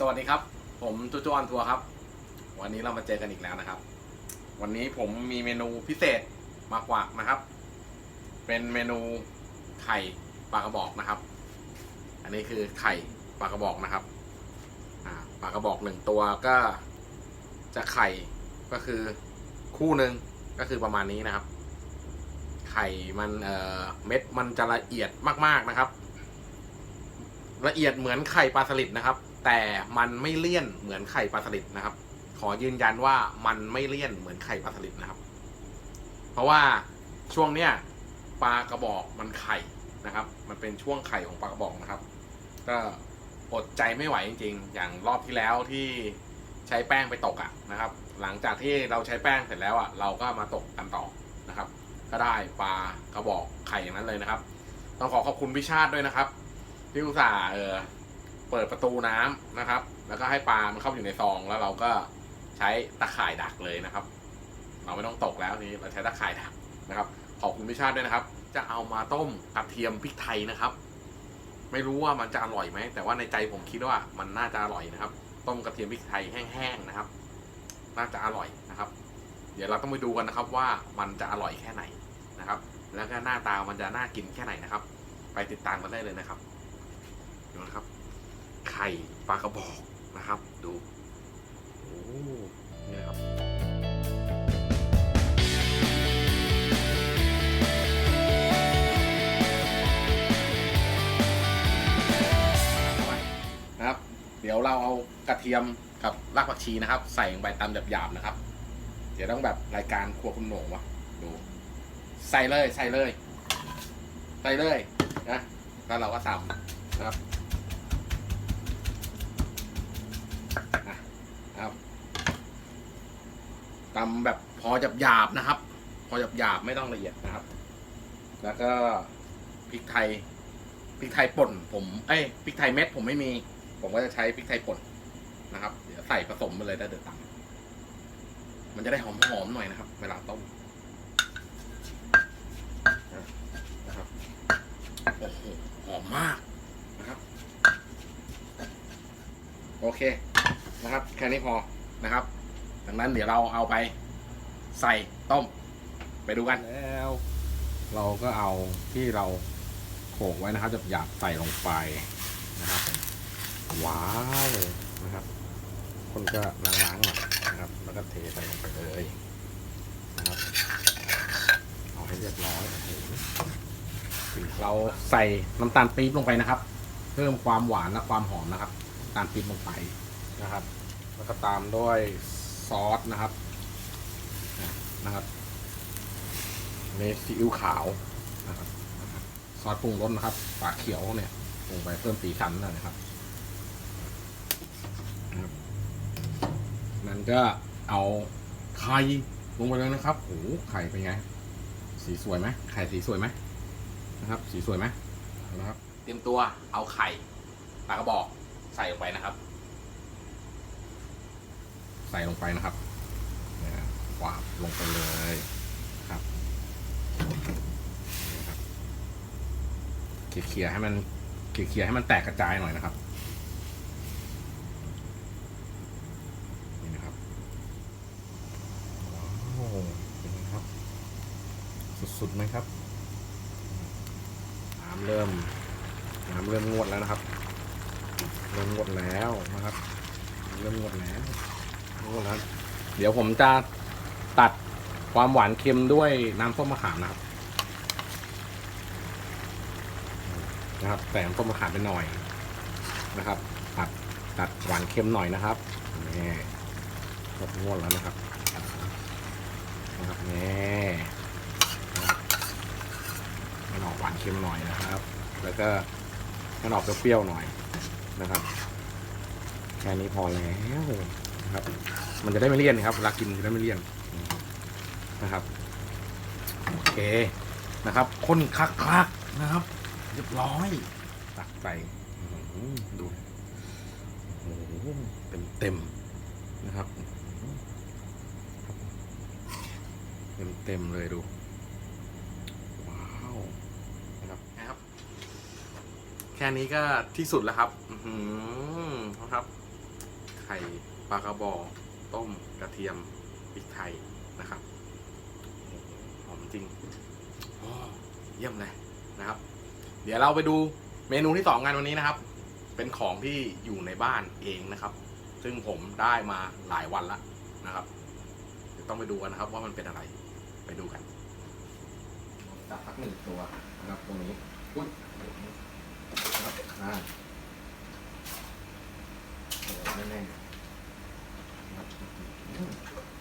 สวัสดีครับ ผมจูจูออนทัวร์ครับ วันนี้เรามาเจอกันอีกแล้วนะครับ วันนี้ผมมีเมนูพิเศษมากกว่านะครับ เป็นเมนูไข่ปลากระบอกนะครับ อันนี้คือไข่ปลากระบอกนะครับปลากระบอกหนึ่งตัวก็จะไข่ก็คือคู่หนึ่งก็คือประมาณนี้นะครับ ไข่มันเอ่อเม็ดมันจะละเอียดมากๆนะครับ ละเอียดเหมือนไข่ปลาสลิดนะครับ แต่มันไม่เลี่ยนเหมือนไข่ปลาสลิดนะครับ ขอยืนยันว่ามันไม่เลี่ยนเหมือนไข่ปลาสลิดนะครับ เพราะว่าช่วงเนี้ยปลากระบอกมันไข่นะครับ มันเป็นช่วงไข่ของปลากระบอกนะครับ ก็อดใจไม่ไหวจริงๆ อย่างรอบที่แล้วที่ใช้แป้งไปตกอะนะครับ หลังจากที่เราใช้แป้งเสร็จแล้วอะเราก็มาตกกันต่อนะครับ ก็ได้ปลากระบอกไข่อย่างนั้นเลยนะครับ ต้องขอขอบคุณพิชาติด้วยนะครับที่อุตส่าห์เออ เปิดประตูน้ำนะครับ แล้วก็ให้ปลามันเข้าอยู่ในซอง แล้วเราก็ใช้ตะข่ายดักเลยนะครับ เราไม่ต้องตกแล้วนี้เราใช้ตะข่ายดักนะครับ ขอบคุณพิชาติด้วยนะครับ จะเอามาต้มกระเทียมพริกไทยนะครับ ไม่รู้ว่ามันจะอร่อยไหม แต่ว่าในใจผมคิดว่ามันน่าจะอร่อยนะครับ ต้มกระเทียมพริกไทยแห้งๆนะครับ น่าจะอร่อยนะครับ เดี๋ยวเราต้องไปดูกันนะครับว่ามันจะอร่อยแค่ไหนนะครับ แล้วก็หน้าตามันจะน่ากินแค่ไหนนะครับ ไปติดตามกันได้เลยนะครับดูนะครับ ข่ปลากระบอกนะครับ ดูโอ้นี่นะครับนะครับ เดี๋ยวเราเอากระเทียมกับรากผักชีนะครับ ใส่ลงไปตามหยาบๆนะครับ เดี๋ยวต้องแบบรายการครัวคุณโหน่งวะดู ใส่เลยใส่เลย ใส่เลยนะแล้วเราก็ตำนะครับอะครับ ตำแบบพอหยาบๆนะครับ พอหยาบๆไม่ต้องละเอียดนะครับ แล้วก็พริกไทยพริกไทยป่น ผมเอ้ยพริกไทยเม็ดผมไม่มี ผมก็จะใช้พริกไทยป่นนะครับ เดี๋ยวใส่ผสมไปเลยได้เดือดตำมันจะได้หอมๆหน่อยนะครับ เวลาต้มนะครับโอ้โหหอมมากนะครับ โอเคนะครับ แค่นี้พอนะครับ ดังนั้นเดี๋ยวเราเอาไปใส่ต้ม ไปดูกันแล้ว เราก็เอาที่เราโขกไว้นะครับจะหยาบใส่ลงไปนะครับว้าวนะครับ คนก็ล้างๆหน่อยนะครับ แล้วก็เทใส่ลงไปเลยนะครับเอาให้เรียบร้อยเราใส่น้ำตาลปี๊บลงไปนะครับ เพิ่มความหวานและความหอมนะครับน้ำตาลปี๊บลงไปนะครับ แล้วก็ตามด้วย ซอสนะครับนะครับเนซีอิ๊วขาวนะครับซอสปรุงรสนะครับฝาเขียวเนี่ยลงไปเพิ่มสีสันนะครับ นั้นก็เอาไข่ลงไปเลยนะครับโอ้โหไข่เป็นไง สีสวยไหมไข่สีสวยไหมนะครับ สีสวยไหมนะครับ เตรียมตัวเอาไข่ปลากระบอกใส่ลงไปนะครับ ใส่ลงไปนะครับวาบลงไปเลยครับนี่ครับเคลียร์ๆให้มันเคลียร์ๆให้มันแตกกระจายหน่อยนะครับนี่นะครับว้าวเป็นไงครับ สุดๆไหมครับน้ำเริ่มน้ำเริ่มงวดแล้วนะครับ เริ่มงวดแล้วนะครับ เริ่มงวดแล้ว งวดแล้วเดี๋ยวผมจะตัดความหวานเค็มด้วยน้ำส้มมะขามนะครับ นะครับแต่น้ำส้มมะขามไปหน่อยนะครับ ตัดตัดหวานเค็มหน่อยนะครับนี่ครบงวดแล้วนะครับนะครับนี่นมันออกหวานเค็มหน่อยนะครับ แล้วก็มันออกเปรี้ยวๆหน่อยนะครับ แค่นี้พอแล้ว นะครับ มันจะได้ไม่เลี่ยนครับเวลากินจะได้ไม่เลี่ยนนะครับโอเคนะครับข้นคักๆนะครับเรียบร้อยตักใส่ดูโอ้โหเต็มเต็มนะครับเต็มเต็มเลยดูว้าวนะครับนะครับ แค่นี้ก็ที่สุดแล้วครับ อือหือนะครับไข่ ปลากระบอกต้มกระเทียมพริกไทยนะครับหอมจริงโอ้เยี่ยมเลยนะครับ เดี๋ยวเราไปดูเมนูที่สองกันวันนี้นะครับ เป็นของที่อยู่ในบ้านเองนะครับ ซึ่งผมได้มาหลายวันแล้วนะครับเดี๋ยวต้องไปดูกันนะครับ ว่ามันเป็นอะไรไปดูกันจับสักหนึ่งตัวนะครับตรงนี้อุ้ยนะครับอ่าโอ้แน่ๆน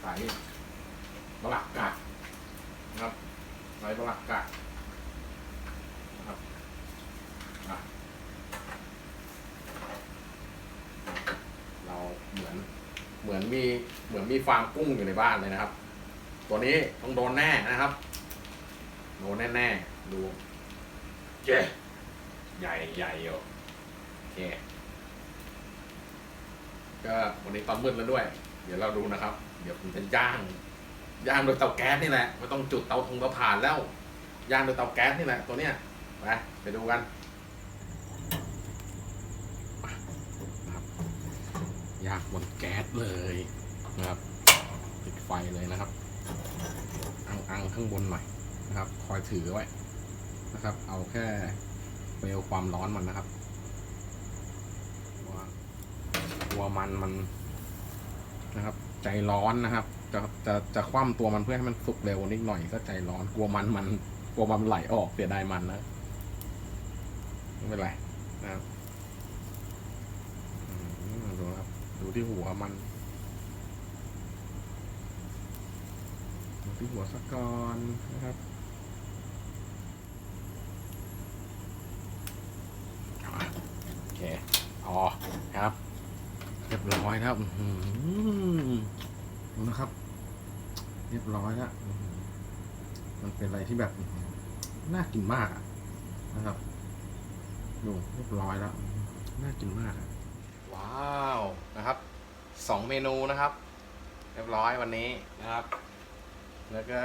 ใส่บลักกานะครับใส่บลักกานะครับอะเราเหมือนเหมือนมีเหมือนมีฟาร์มกุ้งอยู่ในบ้านเลยนะครับ ตัวนี้ต้องโดนแน่นะครับโดนแน่ๆดูเจ๊ใหญ่ใหญ่อยู่โอเคก็วันนี้ตอนมืดแล้วด้วย เดี๋ยวเราดูนะครับ เดี๋ยวผมจะย่างย่างโดยเตาแก๊สนี่แหละไม่ต้องจุดเตาทงเตาถ่านแล้วย่างโดยเตาแก๊สนี่แหละตัวเนี้ยไปไปดูกันนะครับย่างบนแก๊สเลยนะครับปิดไฟเลยนะครับอังอังข้างบนหน่อยนะครับ คอยถือไว้นะครับ เอาแค่เปลวความร้อนมันนะครับ ว่ากลัวมันมัน นะครับ ใจร้อนนะครับ จะจะจะคว่ำตัวมันเพื่อให้มันสุกเร็วนิดหน่อยก็ใจร้อนกลัวมันมันกลัวมันไหลออกเสียดายมันนะไม่เป็นไรนะครับดูนะครับ ดูที่หัวมันดูที่หัวสักก่อนนะครับโอเคอ๋อครับ เรียบร้อยแล้วอื้อหือ ดูนะครับ เรียบร้อยแล้วอื้อหือมันเป็นอะไรที่แบบอื้อหือน่ากินมากอะนะครับดูเรียบร้อยแล้วอื้อหือน่ากินมากอะว้าวนะครับสองเมนูนะครับ เรียบร้อยวันนี้นะครับ แล้วก็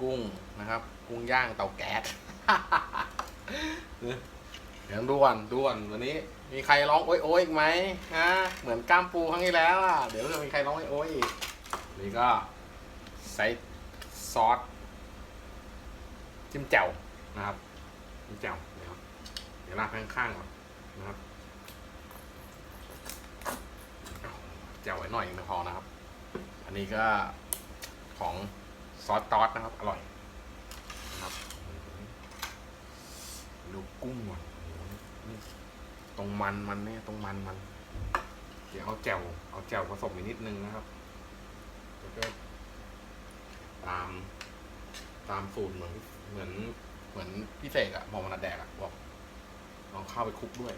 กุ้งนะครับ กุ้งย่างเตาแก๊สเดี๋ยวดูก่อนดูก่อนวันนี้ มีใครร้องโอ้ยโอยอีกไหมฮะเหมือนกล้ามปูครั้งที่แล้วอะเดี๋ยวจะมีใครร้องโอ้ยโอยอีก นี่ก็ใส่ซอสจิ้มแจ่วนะครับจิ้มแจ่วเดี๋ยวเดี๋ยวลากไปข้างๆก่อนนะครับแจ่วไว้หน่อยนึงพอนะครับ อันนี้ก็ของซอสตอสนะครับ อร่อยนะครับดูกุ้งก่อนตรงมันมันเนี่ยตรงมันมัน เดี๋ยวเอาแจ่วเอาแจ่วผสมอีกนิดนึงนะครับ แล้วก็ตาม ตามสูตรเหมือน เหมือน เหมือนพี่เสกอะมองมันแดกอะบอกเอาข้าวไปคลุกด้วย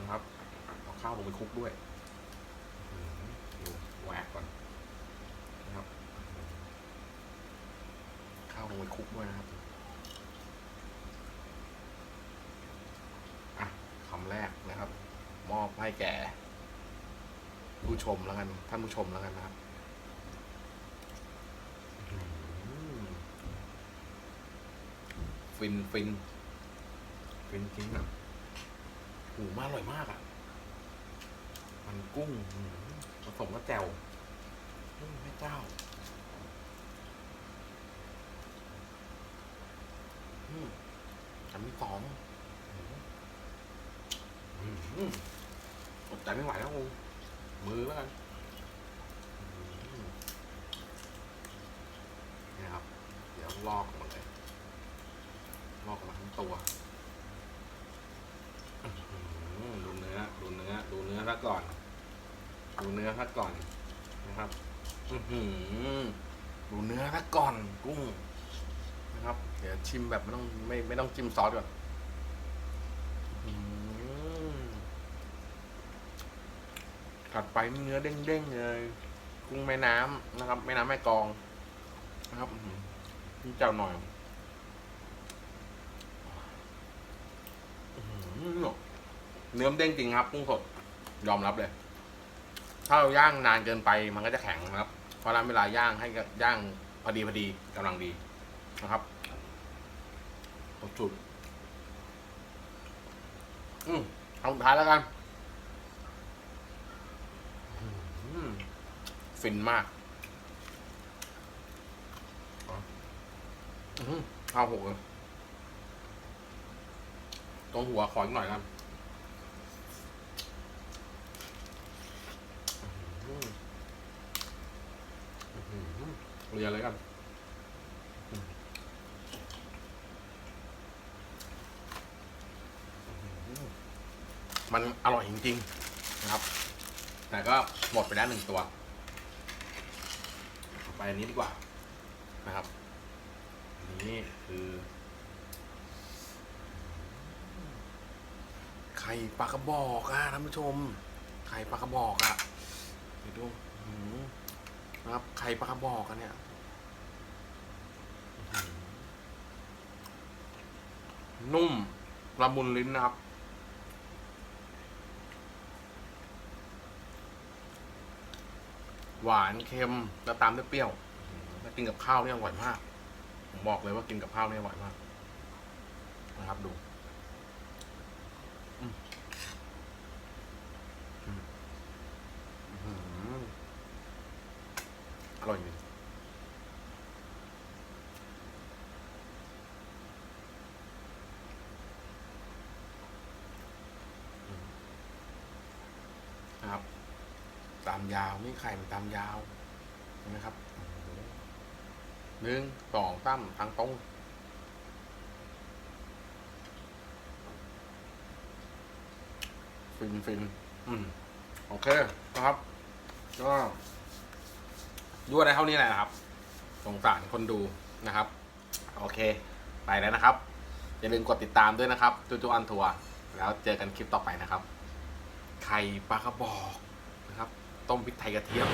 นะครับเอาข้าวลงไปคลุกด้วยดูแหวกก่อนนะครับ ข้าวลงไปคลุกด้วยนะครับอะคำแรกนะครับ มอบให้แก่ผู้ชมแล้วกัน ท่านผู้ชมแล้วกันนะครับอื้อหือ ฟินฟินฟินจริงแบบหูมาอร่อยมากอะ มันกุ้งผสมกับแจ่วแม่เจ้าอืมอันที่สองอืมอดใจไม่ไหวแล้วงูมือแล้วกันนี่ครับ เดี๋ยวลอกออกมาเลย ลอกมาทั้งตัวดูเนื้อ ดูเนื้อ ดูเนื้อซะก่อน ดูเนื้อซะก่อนนะครับอือหือดูเนื้อซะก่อนกุ้งนะครับเดี๋ยวชิมแบบไม่ต้องไม่ไม่ต้องจิ้มซอสก่อนถัดไปเนื้อเด้งๆเลยกุ้งแม่น้ำนะครับ แม่น้ำแม่กอง นะครับนี่เจ้าหน่อยอื้อหือ เนื้อมเด้งจริงครับกุ้งสดยอมรับเลย ถ้าเราย่างนานเกินไปมันก็จะแข็งนะครับ เพราะนั้นเวลาย่างให้ย่างพอดีพอดีกำลังดีนะครับสุดอืมเอาสุดท้ายแล้วกันฟินมากอื้อหือข้าวหกเลยตรงหัวขออีกหน่อยครับอื้อหืออื้อหือ เรียนเลยกันมันอร่อยจริงๆนะครับ แต่ก็หมดไปแล้วหนึ่งตัว ไปอันนี้ดีกว่านะครับนนี้คือไข่ปลากระบอกอะท่านผู้ชม ไข่ปลากระบอกอะเดี๋ยวดู นะครับไข่ปลากระบอกอะเนี่ยนุ่มละมุนลิ้นนะครับ หวานเค็มแล้วตามด้วยเปรี้ยวแล้วกินกับข้าวเนี่ยอร่อยมาก ผมบอกเลยว่ากินกับข้าวเนี่ยอร่อยมาก นะครับดูอืมอืมอื้อหืออร่อยจริงอืมนะครับ ตามยาวนี่ไข่มันตามยาวเห็นไหมครับหนึ่งสองตั้มทางตรงฟินฟินอืมโอเคนะครับ ก็ยั่วได้เท่านี้แหละนะครับ สงสารคนดูนะครับ โอเค ไปแล้วนะครับ อย่าลืมกดติดตามด้วยนะครับจูจูอันทัวร์แล้วเจอกันคลิปต่อไปนะครับ ไข่ปลากระบอก ต้มพริกไทยกระเทียม